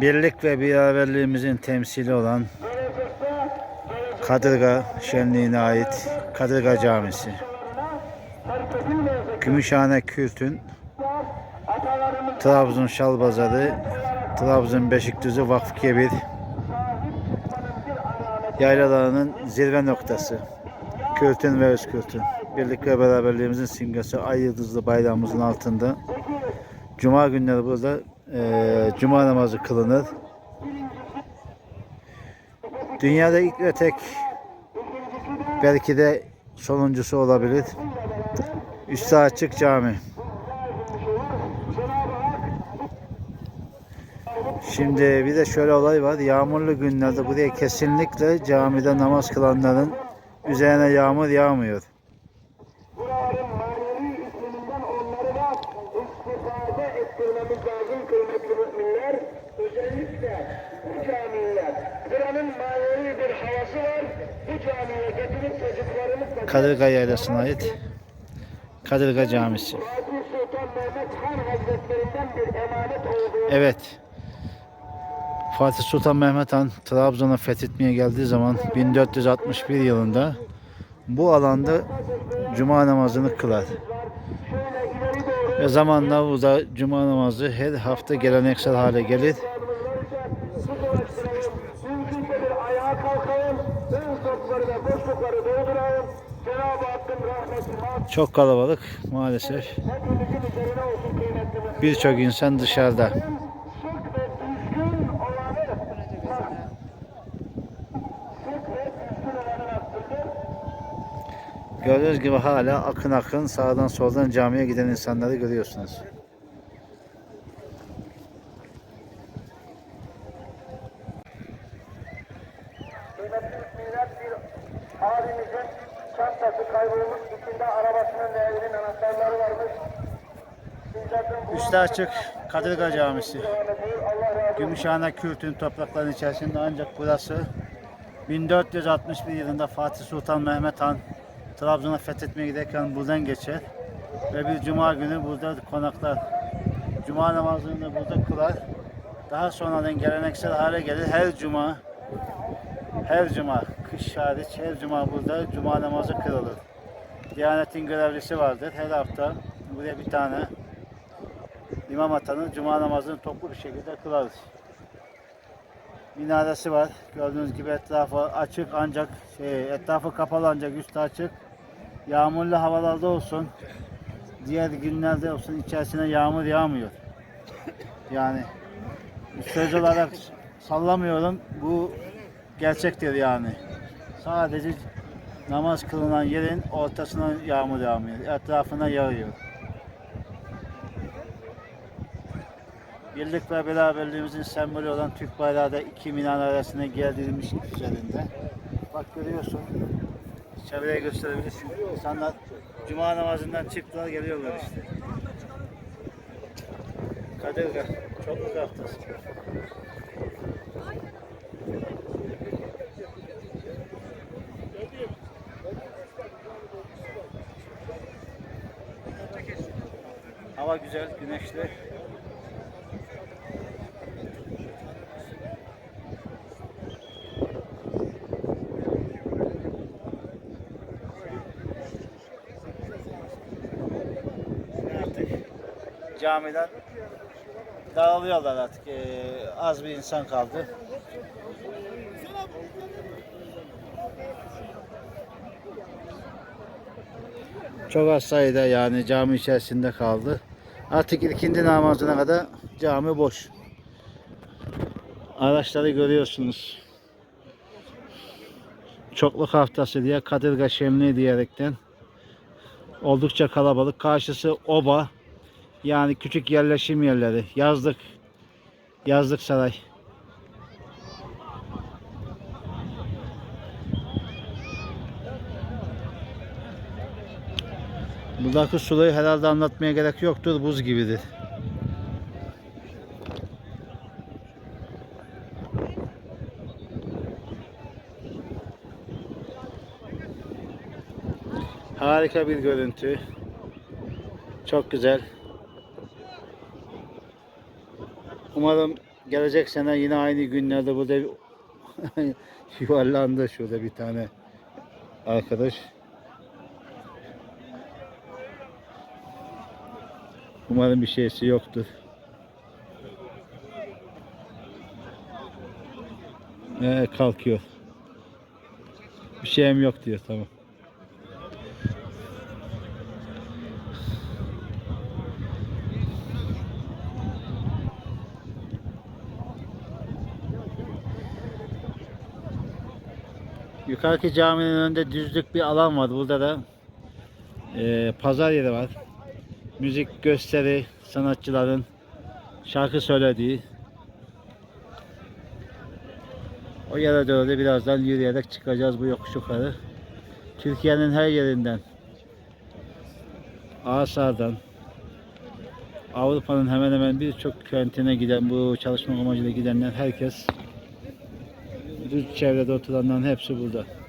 birlik ve beraberliğimizin temsili olan Kadırga Şenliği'ne ait Kadırga Camisi. Gümüşhane Kürt'ün Trabzon Şalbazarı, Trabzon Beşikdüzü Vakfı Kebir yaylalarının zirve noktası. Kürt'ün ve Özkürt'ün birlik ve beraberliğimizin simgesi ay yıldızlı bayrağımızın altında. Cuma günleri burada eee, cuma namazı kılınır. Dünyada ilk ve tek belki de sonuncusu olabilir. Üstü açık cami. Şimdi bir de şöyle olay var. Yağmurlu günlerde buraya kesinlikle camide namaz kılanların üzerine yağmur yağmıyor. Kadırga Yaylası'na ait Kadırga Camisi. Evet. Fatih Sultan Mehmet Han Trabzon'a fethetmeye geldiği zaman 1461 yılında bu alanda cuma namazını kılar. Ve zamanla burada cuma namazı her hafta geleneksel hale gelir. Mümkünse bir ayağa kalkalım. Ön sokları ve boşlukları dolduralım. Cenab-ı Hakk'ın rahmeti Çok kalabalık maalesef. Birçok insan dışarıda. Gördüğünüz gibi hala akın akın sağdan soldan camiye giden insanları görüyorsunuz. Kaybolmuş. içinde arabasının ve evinin anahtarları varmış. Üstü açık Kadırga Camisi. Gümüşhane Kürt'ün topraklarının içerisinde ancak burası 1461 yılında Fatih Sultan Mehmet Han Trabzon'a fethetmeye giderken buradan geçer ve bir cuma günü burada konaklar. Cuma namazını da burada kılar. Daha sonradan geleneksel hale gelir. Her cuma her cuma, kış hariç her cuma burada cuma namazı kılınır. Diyanetin görevlisi vardır. Her hafta buraya bir tane imam atanır. Cuma namazını toplu bir şekilde kılarız. Minaresi var. Gördüğünüz gibi etrafı açık ancak şey, etrafı kapalı ancak üstü açık. Yağmurlu havalarda olsun, diğer günlerde olsun içerisine yağmur yağmıyor. Yani söz olarak sallamıyorum. Bu gerçektir yani. Sadece namaz kılınan yerin ortasına yağmur yağmıyor. Etrafına yağıyor. Birlik ve beraberliğimizin sembolü olan Türk bayrağı da iki minare arasına gerdirilmiş üzerinde. Bak görüyorsun. Çevreye gösterebilirsin. İnsanlar cuma namazından çıktılar geliyorlar işte. Kadırga. Çok uzaktası. Hava güzel, güneşli. artık camiden dağılıyorlar artık. Ee, az bir insan kaldı. Çok az sayıda yani cami içerisinde kaldı. Artık ikindi namazına kadar cami boş. Araçları görüyorsunuz. Çokluk haftası diye Kadırga Şenliği diyerekten oldukça kalabalık. Karşısı oba. Yani küçük yerleşim yerleri. Yazlık. Yazlık saray. Buradaki suları herhalde anlatmaya gerek yoktur. Buz gibidir. Harika bir görüntü. Çok güzel. Umarım gelecek sene yine aynı günlerde burada yuvarlandı şurada bir tane arkadaş. Umarım bir şeysi yoktur. Ee, kalkıyor. Bir şeyim yok diyor tamam. Yukarıki caminin önünde düzlük bir alan var. Burada da eee, pazar yeri var. Müzik gösteri, sanatçıların şarkı söylediği. O yere doğru birazdan yürüyerek çıkacağız bu yokuş yukarı. Türkiye'nin her yerinden, Asar'dan, Avrupa'nın hemen hemen birçok kentine giden bu çalışma amacıyla gidenler herkes bu çevrede oturanların hepsi burada.